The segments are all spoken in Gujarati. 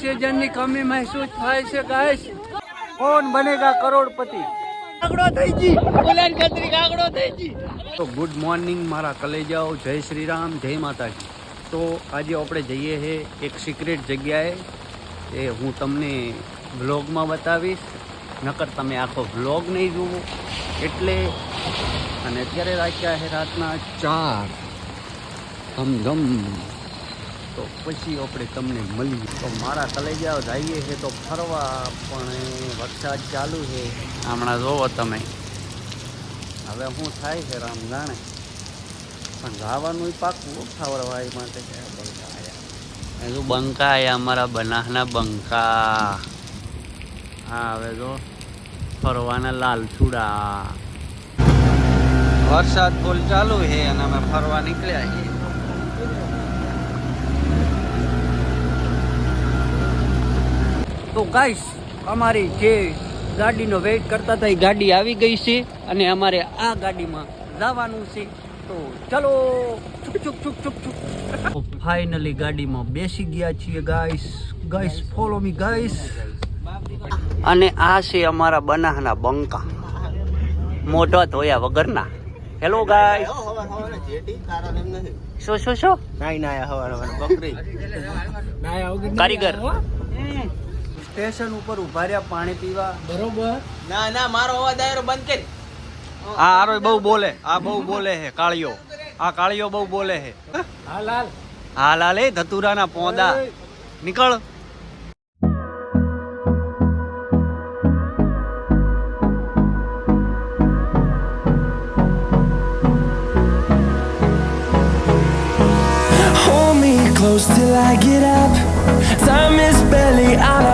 ઓક્સિજનની કમી મહેસૂસ થાય છે, ગાઈસ. કોણ બનેગા કરોડપતિ? આગળ થઈ ગઈ બોલાન કતરી કાગડો થઈ ગઈ તો ગુડ મોર્નિંગ મારા કલેજાઓ. જય શ્રી રામ, જય માતાજી. તો આજે આપણે જઈએ છે એક સિક્રેટ જગ્યાએ. એ હું તમને વ્લોગમાં બતાવીશ. નકર તમે આખો વ્લોગ નહીં જુઓ. એટલે અને અત્યારે રાખ્યા છે રાતના ચાર. ધમ તો પછી આપણે તમને મળીએ. તો મારા કલેજાઓ જઈએ છે તો ફરવા પણ વરસાદ ચાલુ છે. હમણાં જોવો તમે. હવે શું થાય છે રામ જાણે. પણ જવાનું પાકું ખાવડવાય માટે કે બંકા આયા. એ જો બંકા આયા અમારા બનાહના બંકા. હા હવે જો ફરવાના લાલચુડા વરસાદ ફૂલ ચાલુ છે અને અમે ફરવા નીકળ્યા છીએ. તો ગાઈશ અમારી જે ગાડીનો વેઇટ કરતા હતા એ ગાડી આવી ગઈ છે અને અમારે આ ગાડીમાં જવાનું છે. તો ચલો છુક છુક છુક છુક છુક. ફાઇનલી ગાડીમાં બેસી ગયા છીએ guys. Guys follow me guys. અને આ છે અમારા બનાહના બંકા. મોઢા ધોયા વગરના. હેલો ગાઈસ શું શું શું? કારીગર. સ્ટેશન ઉપર ઊભા રહ્યા પાણી પીવા. બરોબર. ના ના મારો અવાજ આયરો બંધ કરી. આ આરો બહુ બોલે આ બહુ બોલે હે કાળિયો આ કાળિયો બહુ બોલે હે. હા લાલ. હા લાલ એ ધતુરાના પોંદા. નીકળ. Close till I get up. Time is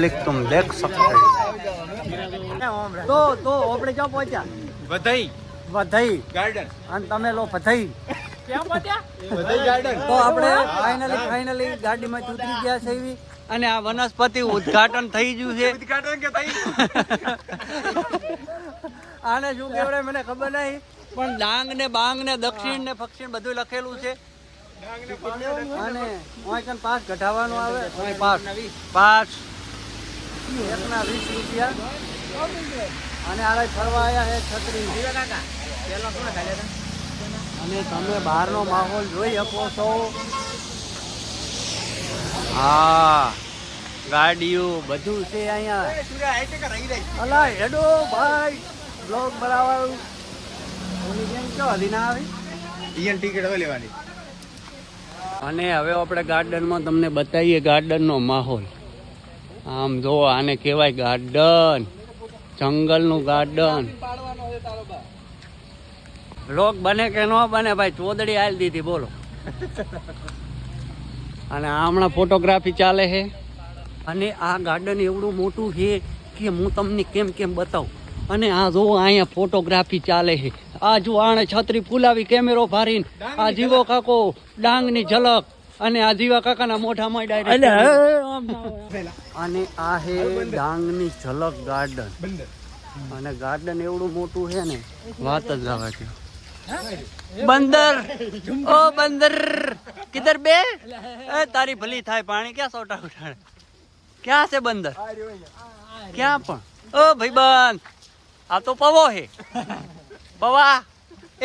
Public તુમ દેખ સકતે તો તો આપણે ક્યાં પહોંચ્યા? વધઈ. વધઈ. ગાર્ડન અને તમે લો વધઈ. વધઈ ગાર્ડન તો આપણે ફાઇનલી ફાઇનલી ગાડીમાં ઉતરી ગયા છે એવી. અને આ વનસ્પતિ ઉદ્ઘાટન થઈ ગયું છે. ઉદ્ઘાટન કે થઈ આને શું કહેવાય મને ખબર નહીં પણ ડાંગ ને બાંગ ને દક્ષિણ ને પક્ષિણ બધું લખેલું છે અને પાસ ઘટાડવાનો આવે. પાસ પાસ. એકના વીસ રૂપિયા. અને આ ફરવા આવ્યા છે છત્રી અને તમે બહારનો માહોલ જોઈ શકો છો. હા ગાડીઓ બધું છે અહીંયા. અલા હેડો ભાઈ. બ્લોગ બરાબર કયો હલી ના આવી? ઈયન ટિકિટ હવે લેવાની. અને હવે આપણે ગાર્ડનમાં તમને બતાવીએ ગાર્ડનનો માહોલ. આમ જો આને કહેવાય ગાર્ડન જંગલનું ગાર્ડન લોક બને કે ન બને, ભાઈ, ચોદડી આલી દીધી, બોલો. અને હમણાં ફોટોગ્રાફી ચાલે છે. અને આ ગાર્ડન એવડું મોટું છે કે હું તમને કેમ કેમ બતાવું. અને આ જો અહીંયા ફોટોગ્રાફી ચાલે છે. આ જો આણે છત્રી ફૂલાવી કેમેરો ભારીને આ જીવો કાકો, ડાંગની ઝલક. અને આ જીવા કાકાના મોઢામાં ડાયરેક્ટ અને આ હે ડાંગની ઝલક ગાર્ડન. અને ગાર્ડન એવડું મોટું છે ને. વાત જ આવે દો બંદર. ઓ બંદર. કિધર બે? એ તારી ભલી થાય પાણી ક્યાં સોટા ઉઠાડે? ક્યાં છે બંદર? ક્યાં પણ? ઓ ભાઈબંધ. આ તો પવો હે. પવા.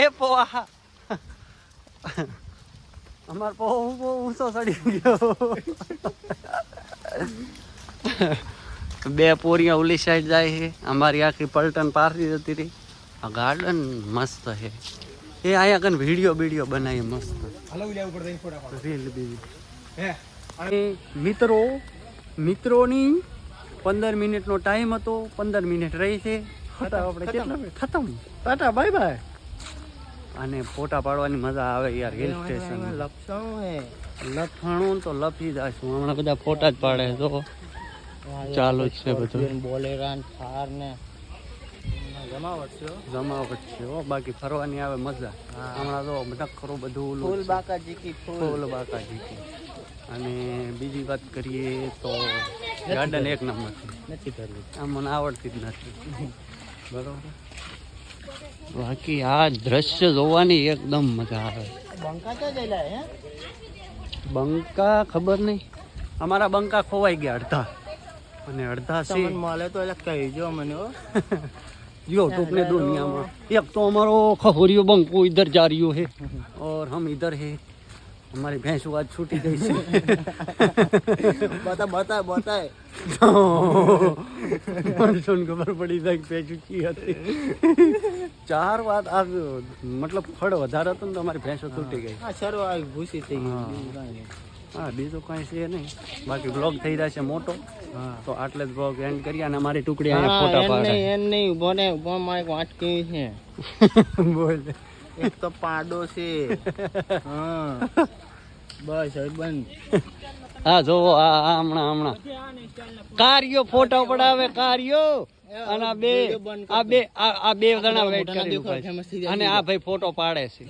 એ પવા. અમાર બહુ બહુ ઊંચો ચડી ગયો. બે પોરિયા ઉલી સાઈડ જાય છે. અમારી આખી પલટન પારથી જતી રહી. આ ગાર્ડન મસ્ત છે. એ અહીંયા કન વીડિયો વીડિયો બનાવી મસ્ત. હાલો લેવું પડે ફોટા પાડો. રીલ મિત્રો મિત્રોની પંદર મિનિટનો ટાઈમ હતો. પંદર મિનિટ રહી છે. ખતમ. આપણે કેટલા ખતમ. ટાટા બાય બાય અને ફોટા પાડવાની મજા આવે યાર હિલ સ્ટેશન લફણું તો લફી જશું હમણાં બધા ફોટા જ પાડે તો ચાલુ જ છે બધું. બોલેરાન થાર ને. જમાવટ છે જમાવટ છે હો. બાકી ફરવાની આવે મજા. હમણાં તો નખરું બધું ફૂલ. બાકા જીકી ફૂલ. બાકાજી છે અને બીજી વાત કરીએ તો ગાર્ડન એક નંબર નથી કરવું આ મને આવડતી જ નથી. બરોબર. બાકી આ દ્રશ્ય જોવાની એકદમ મજા આવે. બંકા ખબર નહીં. અમારા બંકા ખોવાઈ ગયા અડધા. અને અડધા સી મળે તો એટલે કહેજો મને જો ટૂંકને દુનિયામાં. એક તો અમારો ખહોરિયો બંકો ઇધર જા રહ્યો હે. ઓર હમ ઇધર હે. અમારી ભેંસ આજ છૂટી ગઈ છે. બતા બતા બતાય. પરસોન ખબર પડી જાય કે ચૂકી હતી. ચાર વાત આ મતલબ ફળ વધારે હતો ને તો અમારી ભેંસો તૂટી ગઈ. આ સરો આ ભૂસી થઈ ગઈ. હા. બીજું કાંઈ છે નહીં. બાકી બ્લોગ થઈ રહ્યા છે મોટો. તો આટલે જ બ્લોગ એન્ડ કરીએ અને અમારી ટુકડી અહીંયા ફોટા પાડે. એમ નહીં ઊભો બોન મારે વાત કેવી છે. બોલે. એક તો પાડો છે. હા. બસ હવે બંધ. હા જોવો આ હમણાં હમણાં. કાર્યો ફોટો પડાવે કાર્યો. અને આ બે આ બે આ આ બે જણા વેઇટ કરી. અને આ ભાઈ ફોટો પાડે છે.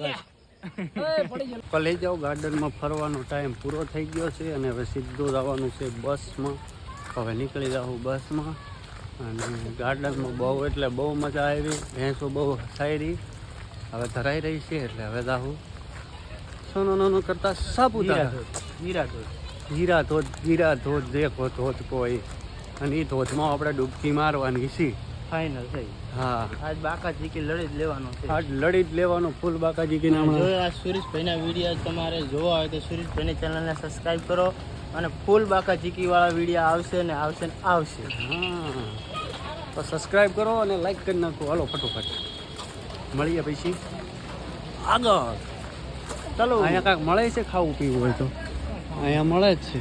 લઈ ગાર્ડન ગાર્ડનમાં ફરવાનો ટાઈમ પૂરો થઈ ગયો છે અને હવે સીધું જવાનું છે બસમાં. હવે નીકળી જાઉં બસમાં. અને ગાર્ડનમાં બહુ એટલે બહુ મજા આવી. ભેંસો બહુ સારી હવે ધરાઈ રહી છે એટલે હવે દાહુ. સોનો નોનો કરતા સાપુતારા હીરા ધોધ. હીરા ધોધ હીરા ધોધ દેખો ધોધ કોઈ. અને એ ધોધમાં આપણે ડૂબકી મારવાની છે. ફાઇનલ થઈ. હા. આજ બાકા જીકી લડી જ લેવાનો છે. આજ લડી જ લેવાનું ફૂલ બાકાજી કે નામ જો આ સુરેશભાઈના વીડિયો તમારે જોવા હોય તો સુરેશભાઈની ચેનલને સબસ્ક્રાઇબ કરો અને ફૂલ બાકા જીકી વાળા વીડિયો આવશે ને આવશે ને આવશે. હા. તો સબસ્ક્રાઇબ કરો અને લાઈક કરી નાખો. હાલો ફટોફટ. મળીએ પછી. આગળ. ચાલો. અહીંયા કાંઈક મળે છે ખાવું પીવું હોય તો? અહીંયા મળે જ છે.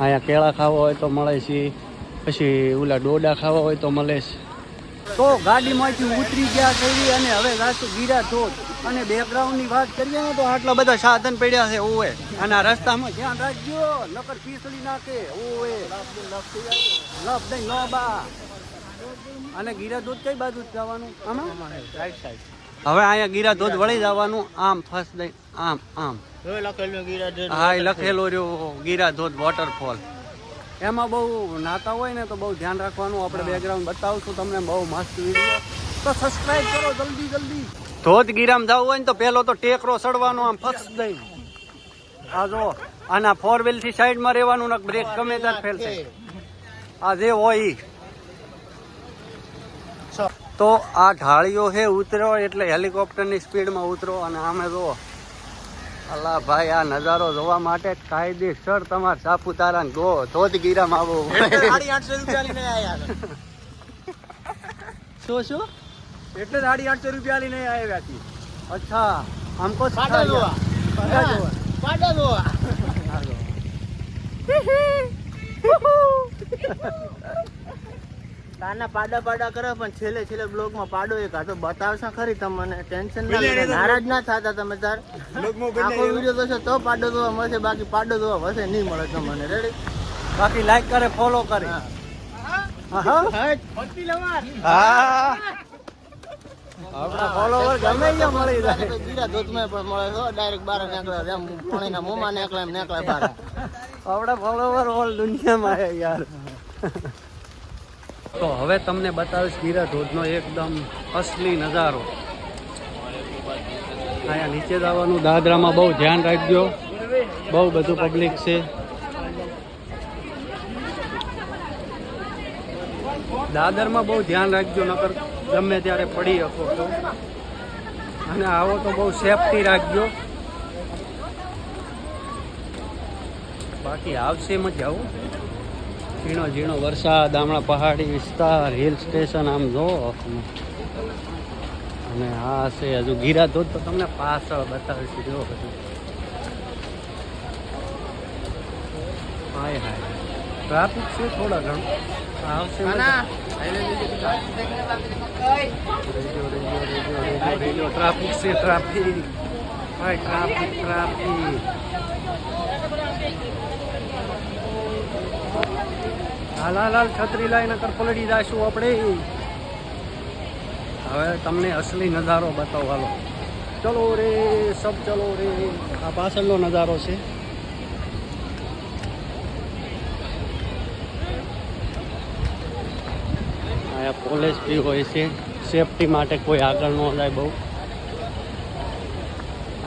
અહીંયા કેળા ખાવા હોય તો મળે છે. પછી ઓલા ડોડા ખાવા હોય તો મળે છે. તો ગાડીમાંથી ઉતરી ગયા કરી અને હવે રાસ્તો ગીરા ધોધ અને બેકગ્રાઉન્ડની વાત કરીએ ને તો આટલા બધા સાધન પડ્યા છે ઓવે. અને આ રસ્તામાં ધ્યાન રાખજો નકર પીસળી નાખે ઓવે. લપ દઈ નો બા અને ગીરા ધોધ કઈ બાજુ જવાનું? આમાં? રાઈટ સાઈડ હવે અહીંયા ગીરા ધોધ વળી જવાનું. આમ ફર્સ્ટ દઈ આમ આમ. હા એ લખેલો રહ્યો ગીરા ધોધ વોટરફોલ એમાં બહુ નાતા હોય ને તો બહુ ધ્યાન રાખવાનું. આપણે બેકગ્રાઉન્ડ બતાવશું તમને બહુ મસ્ત વીડિયો તો સબસ્ક્રાઇબ કરો જલ્દી જલ્દી. ધોધ ગીરામ જવું હોય ને તો પહેલો તો ટેકરો ચડવાનો આમ ફસ દઈ. આ જો આના ફોર વ્હીલથી સાઈડમાં રહેવાનું ને બ્રેક ગમે ત્યાં ફેલ થાય. આ જે હોય. તો આ ઢાળીઓ છે ઉતરો એટલે હેલિકોપ્ટરની સ્પીડમાં ઉતરો અને આમે જુઓ. અલા ભાઈ આ નજારો જોવા માટે કાયદેસર તમારે સાપુતારા ગો ધોધગીરામ આવો. શું શું? એટલે સાડી આઠસો રૂપિયા લઈને આવ્યા છીએ અચ્છા આમ કો સાડા જોવા. સાડા જોવા. તાના પાડા પાડા કરે પણ છેલ્લે છેલ્લે બ્લોગમાં પાડો એક આ તો બતાવશો ખરી તમને. ટેન્શન ના લે નારાજ ના થાતા તમે તાર. આખો વીડિયો જોશો તો પાડો જોવા મળશે બાકી પાડો જોવા વસે નહીં મળે તમને રેડી બાકી લાઈક કરે ફોલો કરે. હા. હા હા. આપણા ફોલોવર ગમે ત્યાં મળી જાય. ધોધમાં પણ મળે છો ડાયરેક્ટ બાર નીકળે. એમ પાણીના મોંમાં નીકળે એમ નીકળે બાર. આપણા ફોલોવર ઓલ દુનિયામાં યાર. તો હવે તમને બતાવીશ ગીરા ધોધનો એકદમ અસલી નજારો. અહીંયા નીચે જવાનું, દાદરામાં બહુ ધ્યાન રાખજો. બહુ બધું પબ્લિક છે. દાદરમાં બહુ ધ્યાન રાખજો, નકર ગમે ત્યારે પડી શકો તો અને આવો તો બહુ સેફટી રાખજો. બાકી આવશે મજા આવું. ઝીણો ઝીણો વરસાદ હમણાં પહાડી વિસ્તાર હિલ સ્ટેશન આમ જો. અને આ છે હજુ ગીરા ધોધ તો તમને પાછળ બતાવીશું. જો હજુ હાય હાય. ટ્રાફિક છે થોડા ઘણું. આવશે. ટ્રાફિક છે ટ્રાફિક ટ્રાફિક ટ્રાફિક હાલ હાલ હાલ છત્રી લઈને કરપલડી જાશું આપણે. હવે તમને અસલી નજારો બતાવો, હાલો. ચલો રે, સબ ચલો રે. આ પાછળનો નજારો છે. અહીંયા પોલીસ બી હોય છે. સેફટી માટે કોઈ આગળ ન જાય બહુ.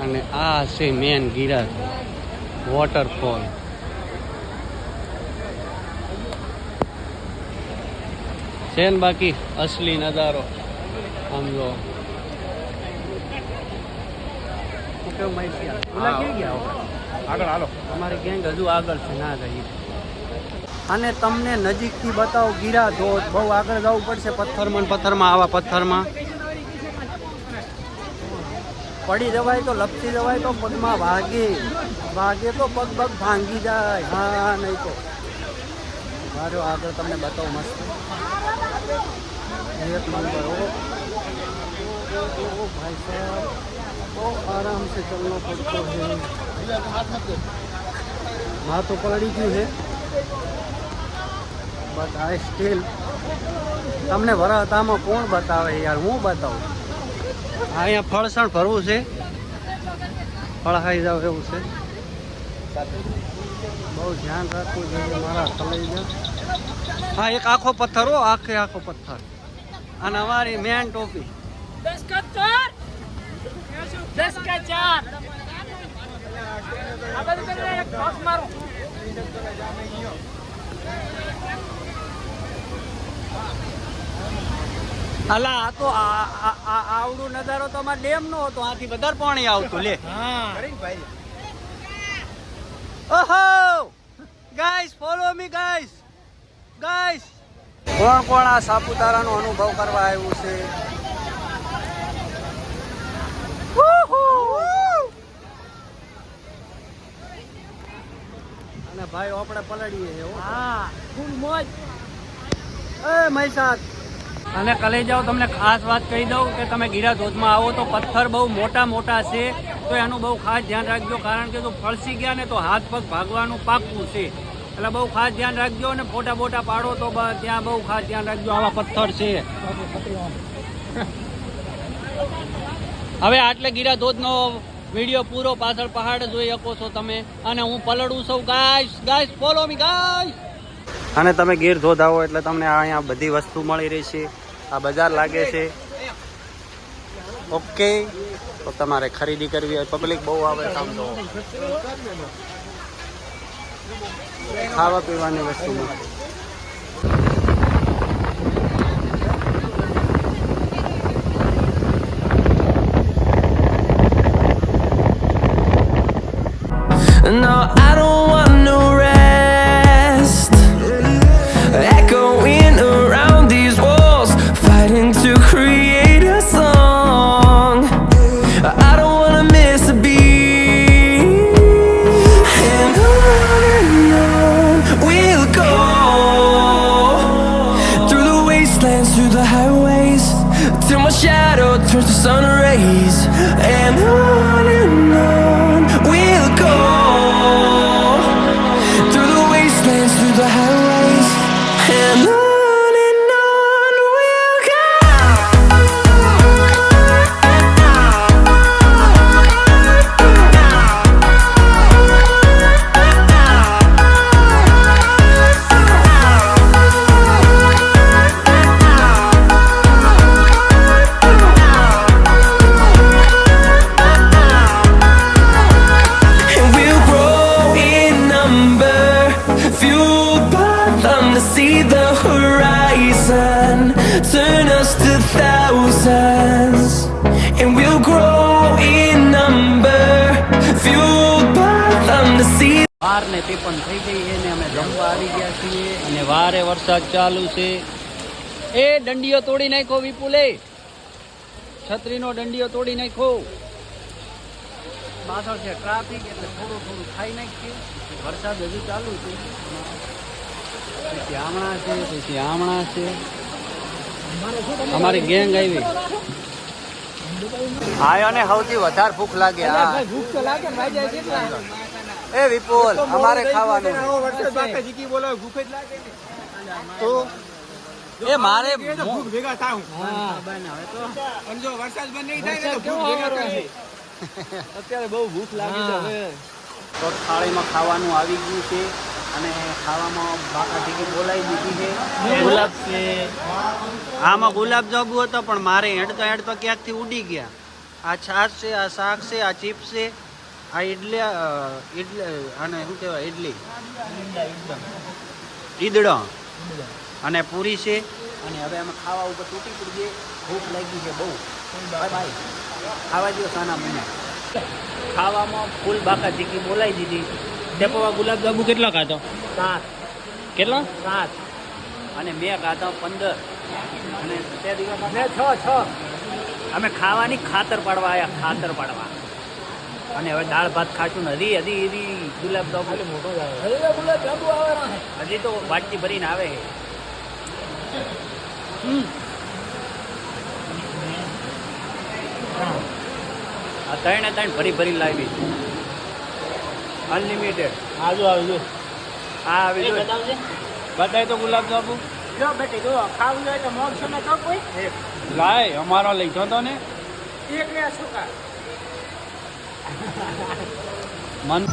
અને આ છે મેન ગિરા વોટરફોલ. છે ને બાકી અસલી નજારો. ગયા હો? આગળ હાલો. તમારી ગેંગ હજુ આગળ છે ના જઈએ અને તમને નજીકથી બતાવો ગીરા ધોધ બહુ આગળ જવું પડશે પથ્થરમાં પથ્થરમાં આવા પથ્થરમાં. પડી જવાય તો લપસી જવાય તો પગમાં વાગે. વાગે તો પગ પગ ભાંગી જાય. હા નહીં તો. મારો આગળ તમને બતાવું મસ્ત. એક નંબર ઓ ओ, ओ, ओ, भाई साहब तो आराम से चलना पड़ता है हाँ तो पलड़ी गई है બટ આઈ સ્ટીલ તમને વરાતામાં કોણ બતાવે યાર હું બતાવું આ અહીંયા ફળસણ ભરવું છે ફળ ખાઈ જાવ એવું છે બહુ ધ્યાન રાખવું જોઈએ મારા કલાઈ હા એક આખો પથ્થર હો આખે આખો પથ્થર. અને અમારી મેન ટોપી. દસ અલા આ તો આવડો નજારો તો અમારા ડેમ નો હતો આથી વધારે પાણી આવતું લે. ઓહો! Guys follow me guys guys કોણ કોણ આ સાપુતારાનો અનુભવ કરવા આવ્યું છે? અને ભાઈ આપણે પલડીએ છે હા. ફૂલ મોજ. એ મહીસાત અને કલેજાઓ તમને ખાસ વાત કહી દઉં કે તમે ગીરા ધોધમાં આવો તો પથ્થર બહુ મોટા મોટા છે તો એનું બહુ ખાસ ધ્યાન રાખજો કારણ કે જો ફળસી ગયા ને તો હાથ પગ ભાગવાનું પાકવું છે. એટલે બહુ ખાસ ધ્યાન રાખજો અને ફોટા બોટા પાડો તો ત્યાં બહુ ખાસ ધ્યાન રાખજો. આવા પથ્થર છે. હવે આટલે ગીરા ધોધનો વીડિયો પૂરો પાછળ પહાડ જોઈ શકો છો તમે. અને હું પલડું છું. Guys guys follow me guys અને તમે ગીર ધોધ આવો એટલે તમને અહીંયા બધી વસ્તુ મળી રહેશે. આ બજાર લાગે છે. ઓકે તો તમારે ખરીદી કરવી હોય. પબ્લિક બહુ આવે કામ તો. ખાવા પીવાની વસ્તુ sun them to see the horizon. Turn us to thousands, and we'll grow in number. Fueled by to see. વાર ને ત્રેપન થઈ ગઈ એને અમે જમવા આવી ગયા છીએ અને વારે વરસાદ ચાલુ છે એ દંડીઓ તોડી નાખો વિપુલે છત્રીનો દંડીઓ તોડી નાખો પાછળ છે ટ્રાફિક એટલે થોડું થોડું ખાઈ નાખીએ વરસાદ હજુ ચાલુ છે પછી આમણા છે પછી આમણા છે અમારી ગેંગ આવી આયો ને સૌથી વધારે ભૂખ લાગે હા એ વિપુલ અમારે ખાવાનું તો એ મારે અત્યારે બહુ ભૂખ લાગી છે હવે. તો થાળીમાં ખાવાનું આવી ગયું છે. અને ખાવામાં બાકા ટીકી બોલાવી દીધી છે. ગુલાબ છે. આમાં ગુલાબ જાંબુ હતો પણ મારે હેડતો હેડતો ક્યાંકથી ઉડી ગયા. આ છાશ છે આ શાક છે આ ચિપ્સ છે આ ઇડલી ઇડલી અને શું કહેવાય ઇડલી ઈદડો. અને પૂરી છે. અને હવે અમે ખાવા ઉપર તૂટી પડીએ ભૂખ લાગી છે બહુ. ભાઈ ખાવા દો સાના મને. ખાવામાં ફૂલ બાકા ચીકી બોલાવી દીધી. તે પવા ગુલાબ જાંબુ કેટલા ખાધો? સાત. કેટલા? સાત. અને મેં ખાધો પંદર. અને તે દિવસ મેં છ છ. અમે ખાવાની ખાતર પાડવા આવ્યા ખાતર પાડવા. અને હવે દાળ ભાત ખાશું ને હજી હજી હજી ગુલાબ જાંબુ મોટો ગુલાબ જાંબુ આવે. હજી તો વાટકી ભરીને આવે. આ ત્રણે ત્રણ ભરી ભરી લાવી. અનલિમિટેડ આજુ આવજો હા આવી જો બતાય તો ગુલાબ જાંબુ. જો બેટી જો ખાવું જોઈએ તો મોક્ષ ને તો કોઈ. લાય અમારો લઈ તો ને. એક ને કા મન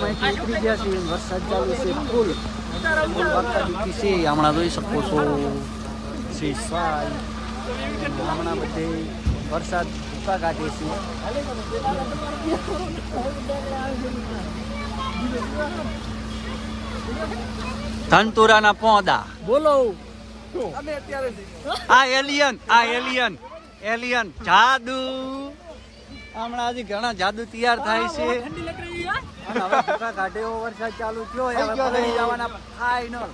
ગાડીમાંથી ઉતરી ગયા છે વરસાદ ચાલુ છે ફૂલ. છે હમણાં જોઈ શકો છો. હમણાં બધે વરસાદ ભૂકા કાઢે છે. ધનતુરાના પોદા. બોલો. આ એલિયન આ એલિયન એલિયન જાદુ. હમણાં હજી ઘણા જાદુ તૈયાર થાય છે. અને હવે ભૂકા કાઢે એવો વરસાદ ચાલુ થયો હવે પલળી જવાના ફાઈનલ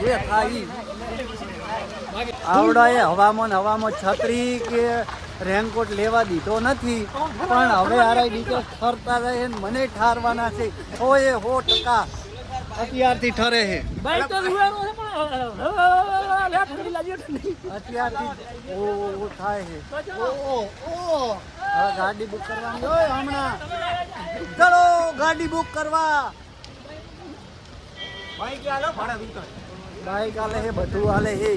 જે આવડાએ હવામાન હવામાં છત્રી કે રેનકોટ લેવા દીધો નથી. પણ હવે આરાય નીચે ફરતા રહે ને મને ઠારવાના છે. હો એ હો ટકા. અત્યારથી ઠરે છે. બાઈક અત્યારથી ઓ થાય છે ગાડી બુક કરવાની હોય હમણાં ચલો ગાડી બુક કરવા ભાઈ કે હાલો બાઈક હાલે છે બધું હાલે છે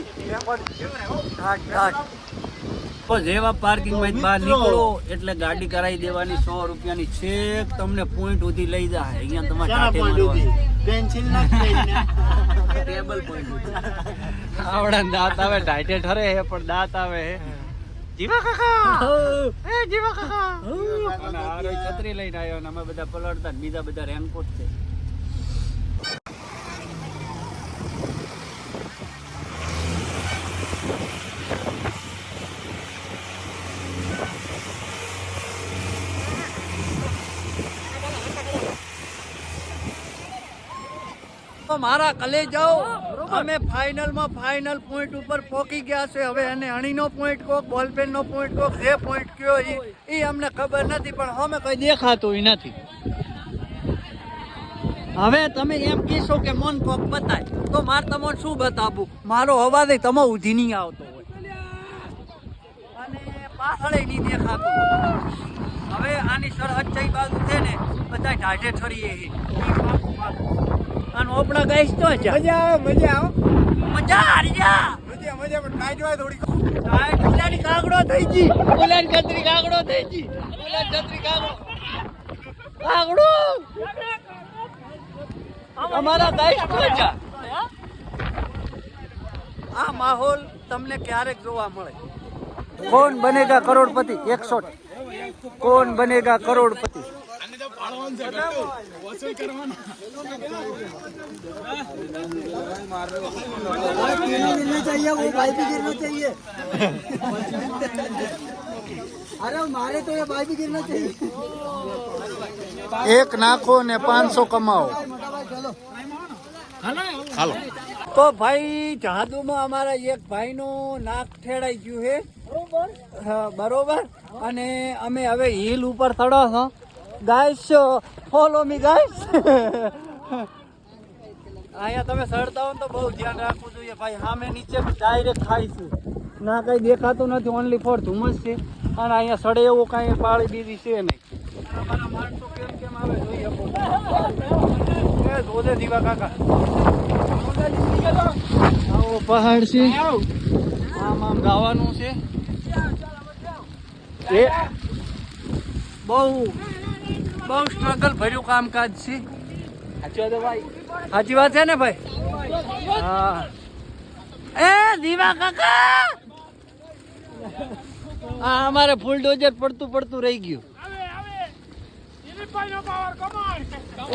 ઠાક ઠાક તો જેવા પાર્કિંગમાં બહાર નીકળો એટલે ગાડી કરાવી દેવાની સો રૂપિયાની છેક તમને પોઈન્ટ સુધી લઈ જાય. અહીંયા તમારે ટાટે મારવા. પેન્સિલ ના ટેબલ પોઈન્ટ આવડા દાંત આવે ઢાઈટે ઠરે હે પણ દાંત આવે હે. જીવા કાકા! એ જીવા કાકા! અને આ રોય છત્રી લઈને આવ્યો ને અમે બધા પલળતા બીજા બધા રેનકોટ છે. મારા કલે જાઓ. અમે ફાઇનલમાં ફાઇનલ પોઈન્ટ ઉપર પહોંચી ગયા છે. હવે એને અણીનો પોઈન્ટ કોક બોલપેન નો પોઈન્ટ કોક જે પોઈન્ટ કયો એ અમને ખબર નથી પણ અમે કઈ દેખાતું નથી. હવે તમે એમ કહેશો કે મન કોક બતાય તો મારે તમને શું બતાવું? મારો અવાજ તમે ઉધી નહીં આવતો હોય. અને પાછળ નહીં દેખાતું. હવે આની સર અચ્છાઈ બાજુ છે ને બધા ઢાઢે ઠરીએ. અને ઓપડા ગાઈશ તો છે. મજા આવે મજા આવે. મજા હારી જા. મજા મજા ટાઈટ ઓલાની કાગડો થઈ ગઈ. ઓલાની છત્રી કાગડો થઈ ગઈ. ઓલાની છત્રી કાગડો. કાગડો. અમારા ગાઈસ પહોંચ્યા આ માહોલ તમને ક્યારેક જોવા મળે. કોણ બનેગા કરોડપતિ? એકસો કોણ બનેગા કરોડપતિ? એક નાખો ને પાંચસો કમાવો. તો ભાઈ જાદુમાં અમારા એક ભાઈનું નાક ઠેડાઈ ગયું છે. હા, બરોબર. અને અમે હવે હિલ ઉપર ચડો છો. ગાઈસ ફોલો મી ગાઈસ અહીંયા તમે સડતા હો તો બહુ ધ્યાન રાખવું જોઈએ. ભાઈ સામે નીચે ડાયરેક્ટ ખાઈશું ના, કઈ દેખાતું નથી. ઓનલી ફોર ધુમ્મસ છે. અને અહીંયા સડે એવું કાંઈ પાળી બીજી છે નહીં. અમારા માણસો કેમ કેમ જોઈએ છે. આમ આમ ગાવાનું છે. બહુ. બહુ સ્ટ્રગલ ભર્યું કામકાજ છે. સાચી વાત છે ને ભાઈ? એ દીવા કાકા! આ અમારે ફૂલ ડોઝર પડતું પડતું રહી ગયું.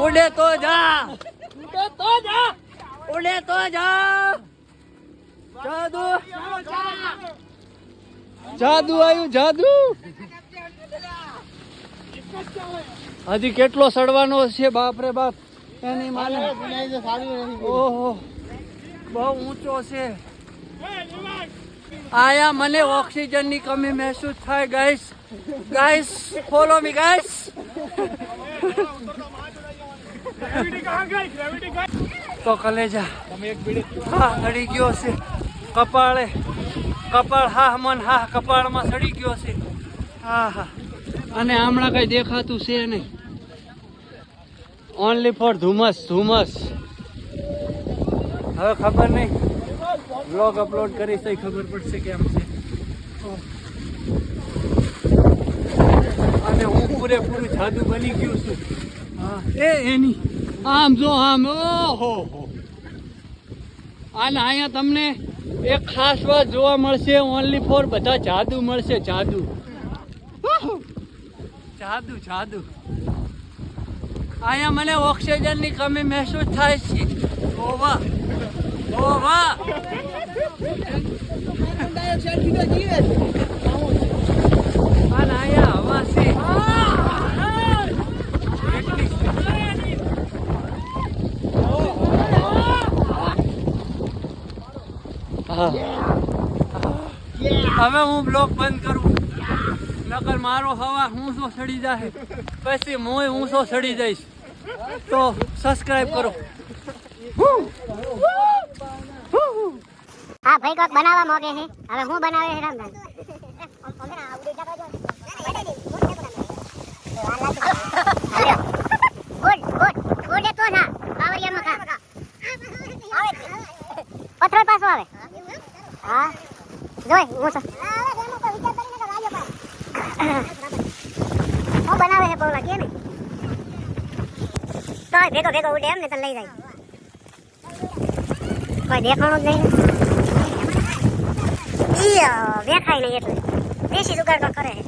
ઉડે તો જા! ઉડે તો જા! ઉડે તો જા જાદુ! જાદુ આવ્યું જાદુ! હજી કેટલો સડવાનો છે બાપ રે બાપ? એની માને. ઓહો. બહુ ઊંચો છે. આયા મને ઓક્સિજનની કમી મહેસૂસ થાય guys guys follow me guys તો કલેજા. હા સડી ગયો છે. કપાળે. કપાળ હા મન હા કપાળમાં સડી ગયો છે. હા હા. અને હમણાં કઈ દેખાતું છે નહીં. ઓનલી ફોર ધુમસ ધુમસ હવે ખબર નહીં. બ્લોગ અપલોડ કરીશ તો ખબર પડશે કેમ છે. અને હું પૂરેપૂરું જાદુ બની ગયું છું. હા એ એની. આમ જો આમ ઓહો. અને અહીંયા તમને એક ખાસ વાત જોવા મળશે ઓનલી ફોર બધા જાદુ મળશે જાદુ. જાદુ જાદુ. અહીંયા મને ઓક્સિજનની કમી મહેસૂસ થાય છે. ઓ વાહ અને અહીંયા હવા છે. હવે હું બ્લોક બંધ કરું. નકર મારો હવા હું શું સડી જાય પછી હું હું શું સડી જઈશ. તો સબસ્ક્રાઇબ કરો. હા, ભાઈ કોક બનાવવા મોગે છે હવે હું બનાવે કાવરિયામાં ખા. પથ્થર પાછો આવે. હા? જોઈ હું હું બનાવે છે પૌલા કે ને તો ભેગો ભેગો ઉડે એમ ને તને લઈ જાય. કોઈ દેખાણું જ નહીં. ઈ દેખાય નહીં એટલે. દેશી જુગાડ કરે છે.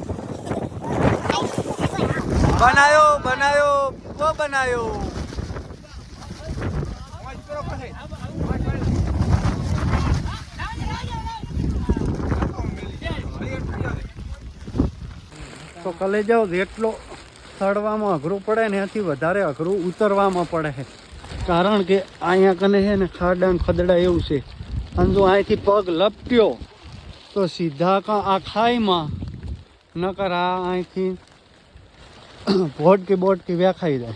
બનાયો બનાયો કો બનાયો. તો કલેજાઓ જેટલો સડવામાં અઘરું પડે ને એથી વધારે અઘરું ઉતરવામાં પડે છે. કારણ કે અહીંયા કને છે ને ખાડા ખદડા એવું છે. અને જો અહીંથી પગ લપટ્યો, તો સીધા કા આ ખાઈમાં, નકર આ અહીંથી ભોટકી બોટકી વ્યાખાઈ જાય.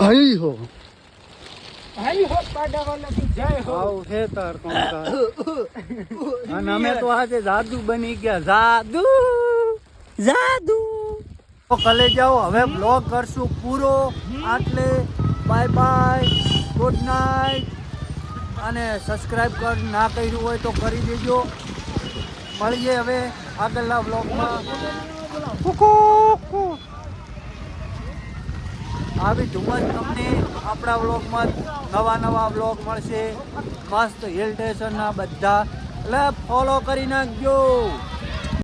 હઈ હો. અમે તો આજે જાદુ બની ગયા, જાદુ જાદુ. કલે જાઓ, હવે બ્લોગ કરશું પૂરો. આટલે બાય બાય ગુડ નાઇટ અને સબસ્ક્રાઈબ કર, ના કર્યું હોય તો કરી દેજો. મળીએ હવે આગળના બ્લોગમાં આવી ધુમ્મસ તમને આપણા બ્લોગમાં નવા નવા બ્લોગ મળશે. મસ્ત હિલ સ્ટેશનના બધા. એટલે ફોલો કરી નાખજો.